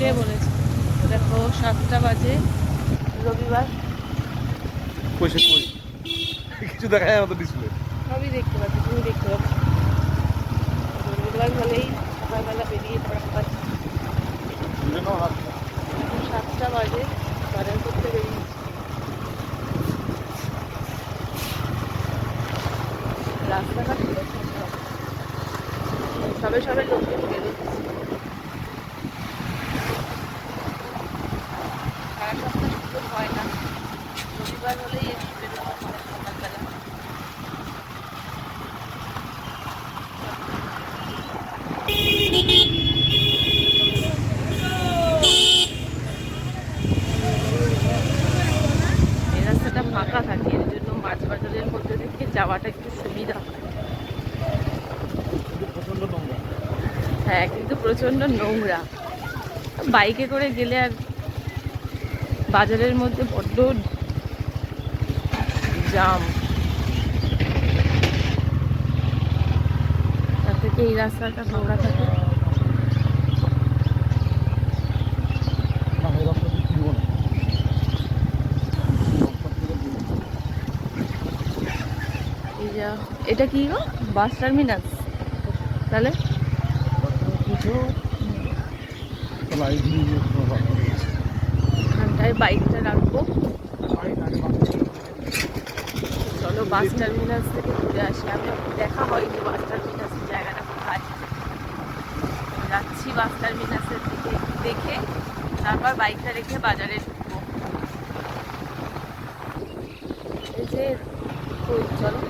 কে বলেছে। দেখো সাতটা বাজে রবিবার। পয়সা কই? কিছু দেখা যায় আমাদের ডিসপ্লে সবই দেখতে পাচ্ছি তুমি দেখতে পাচ্ছ। রবিবার হলেই সকালবেলা বেরিয়ে পড়া পাচ্ছি সাতটা বাজে বাজার করতে বেরিয়েছি। রাস্তাঘাট সবে সবে লোকজন বেরোচ্ছে সারা সপ্তাহ সুযোগ হয় না রবিবার হলেই একটু বেরোনো হয় সকালবেলা এই রাস্তাটা ফাঁকা থাকে এর জন্য মাছ বাজারের মধ্যে থেকে যাওয়াটা একটু সুবিধা হয়। নোংরা। হ্যাঁ কিন্তু প্রচণ্ড নোংরা। বাইকে করে গেলে আর বাজারের মধ্যে বড্ড জাম। তার থেকে এই রাস্তাটা ফাঁকা থাকে না এই রাস্তা দিয়ে ফিরবো না এই যা এটা কি গো? Bus terminus. তাহলে? এখানটায় বাইকটা রাখব। চলো বাস টার্মিনাস থেকে ঘুরে আসি। আমি দেখা হয়নি বাস টার্মিনাসের জায়গাটা কোথায়। যাচ্ছি বাস টার্মিনাসের দিকে দেখে, তারপর বাইকটা রেখে বাজারে ঢুকবো। এই যে চলো।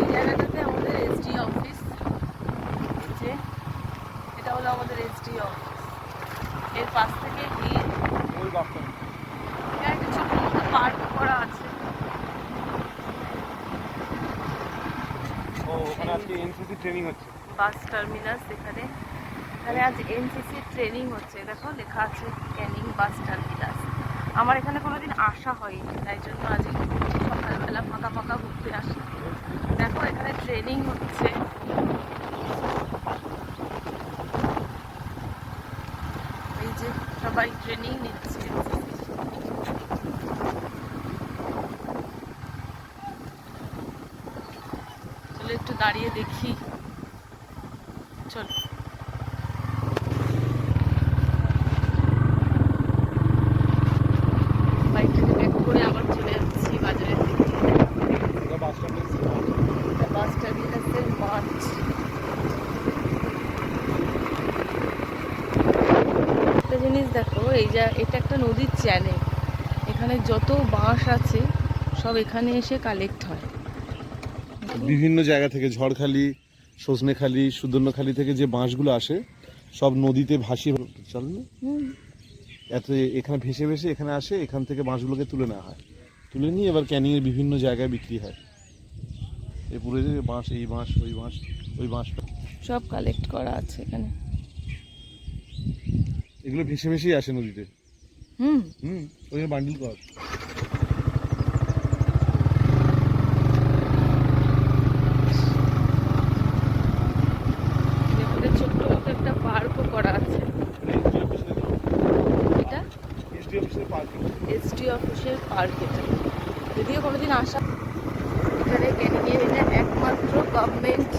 এই জায়গাটাতে আমাদের এসডি অফিস যে এটা হলো আমাদের এসডি অফিস এর পাশ থেকে গিয়ে ওই বাসটা এখানে একটা ছোট মতো পার্ক করা আছে। বাস টার্মিনাস এখানে। এখানে আজ এনসিসি ট্রেনিং হচ্ছে। দেখো লেখা আছে ক্যানিং বাস টার্মিনাস। আমার এখানে কোনোদিন আসা হয়নি তাই জন্য আজকে সকালবেলা ফাঁকা ফাঁকা ঘুরতে আসি দেখো এখানে ট্রেনিং হচ্ছে। এই যে সবাই ট্রেনিং নিচ্ছে। চলো একটু দাঁড়িয়ে দেখি। চল বাইকটাকে ব্যাক করে আবার চলে যাচ্ছি বাজারের দিকে ওটা বাসটা এটা বাস টার্মিনাসের মাঠ একটা জিনিস দেখো এই যা এটা একটা নদীর চ্যানেল এখানে যত বাঁশ আছে সব এখানে এসে কালেক্ট হয়। বিভিন্ন জায়গা থেকে ঝড়খালি সজনেখালি সুদর্ণখালি থেকে যে বাঁশগুলো আসে সব নদীতে ভাসিয়ে চল এত এখানে ভেসে ভেসে এখানে আসে এখান থেকে বাঁশগুলোকে তুলে নেওয়া হয়। তুলে নিয়ে এবার ক্যানিংয়ের বিভিন্ন জায়গায় বিক্রি হয়। এ পুরো যে বাঁশ এই বাঁশ ওই বাঁশ ওই বাঁশটা। সব কালেক্ট করা আছে এখানে। এগুলো ভেসে ভেসেই আসে নদীতে। হুম। হুম ওই বান্ডিল করা। এখানে ছোট্ট মতো একটা পার্কও করা আছে। এটা? এসটি অফিসের পার্ক এটা। যদিও কোনোদিন আসা এখানে এটা একমাত্র গভর্নমেন্ট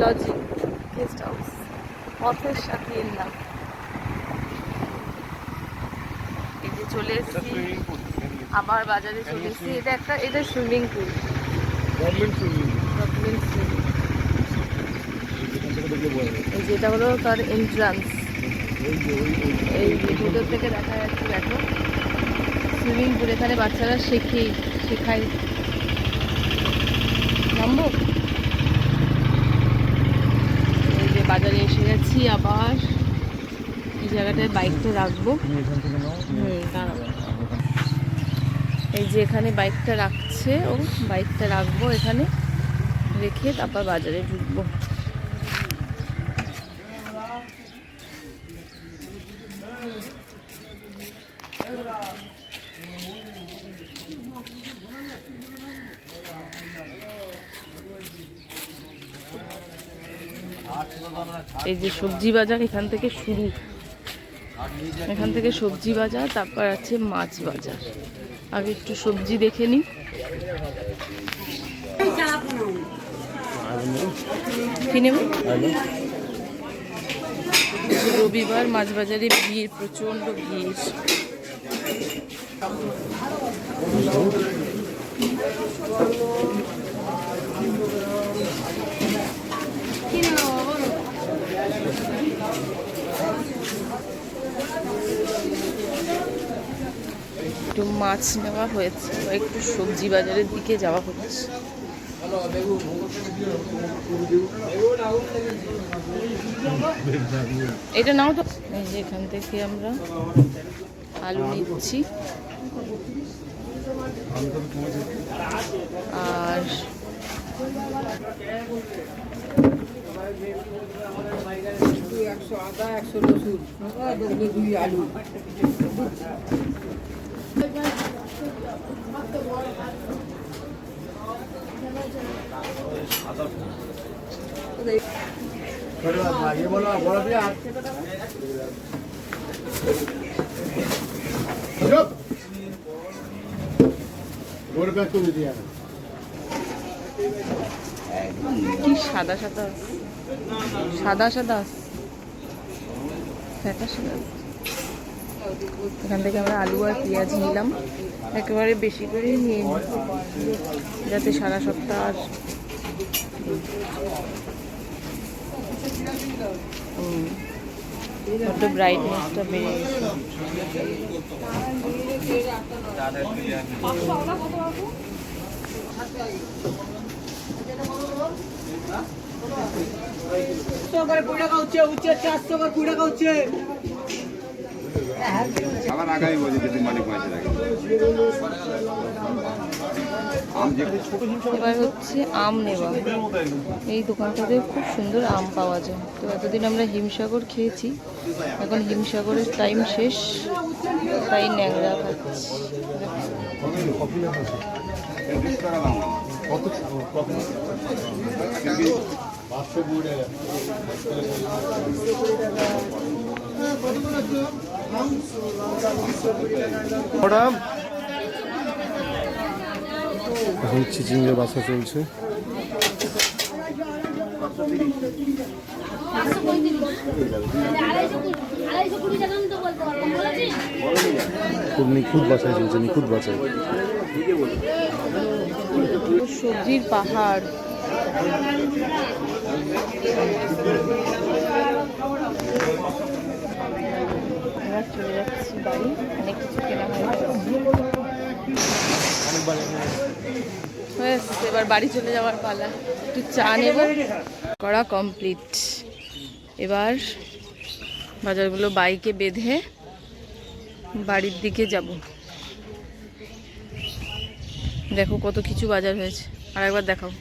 লজিং গেস্ট হাউস পথের সাথে এর নাম এই যে চলে এসেছি। আবার বাজারে চলে এসেছি। এটা একটা এটা সুইমিং পুল এই যেটা হলো তার এন্ট্রান্স এই ভিতর থেকে দেখা যাচ্ছে দেখো। সুইমিং পুল এখানে বাচ্চারা শেখে শেখায়। নামবো? এই যে বাজারে এসে গেছি আবার। জায়গাটায় বাইকটা রাখব। হুম এই যে এখানে বাইকটা রাখছে ও বাইকটা রাখব এখানে। রেখে তারপর বাজারে ঢুকবো। এই যে সবজি বাজার এখান থেকে শুরু। এখান থেকে সবজি বাজার, তারপর আছে মাছ বাজার। আগে একটু সবজি দেখে নিই। রবিবার মাছ বাজারে ভিড় প্রচণ্ড ভিড় কি নেব বলো একটু মাছ নেওয়া হয়েছে একটু সবজি বাজারের দিকে যাওয়া হচ্ছে। এটা নাও তো। এই যে এখান থেকে আমরা আলু নিচ্ছি। আর একশো আদা একশো রসুন দুই আলু কি সাদা সাদা সাদা সাদা সাদা এখান থেকে আমরা আলু আর পেঁয়াজ নিলাম একেবারে বেশি করে নিয়ে যাতে সারা সপ্তাহ আর। বড্ড ব্রাইটনেসটা বেড়ে গেছে চারশো করে আবার আগামী বছর যদি মালিক মাসে যে এবার হচ্ছে আম নেওয়া। এই দোকানটাতে খুব সুন্দর আম পাওয়া যায়। তো এতদিন আমরা হিমসাগর খেয়েছি। এখন হিমসাগরের টাইম শেষ। তাই ন্যাংরা খাচ্ছি। ম্যাডাম। এখন চিচিংয়ে বাসা চলছে। খুব নিখুঁত বাসায় চলছে নিখুঁত বাসায়। সবজির পাহাড়। এবার চলে যাচ্ছি বাড়ি। অনেক কিছু কেনা হয়ে এবার বাড়ি চলে যাওয়ার পালা। একটু চা নেব। করা কমপ্লিট এবার বাজারগুলো বাইকে বেঁধে বাড়ির দিকে যাব। দেখো কত কিছু বাজার হয়েছে। আর একবার দেখাও।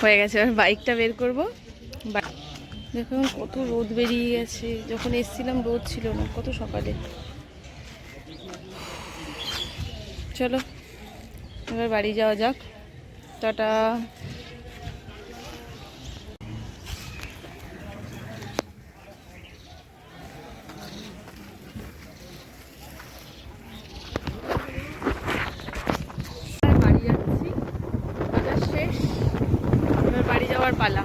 হয়ে গেছে, এবার বাইকটা বের করব। দেখো এখন কত রোদ বেরিয়ে গেছে। যখন এসছিলাম, রোদ ছিল না, কত সকালে। চলো, এবার বাড়ি যাওয়া যাক। টাটা। বাড়ি যাচ্ছি। শেষ। এবার বাড়ি যাওয়ার পালা।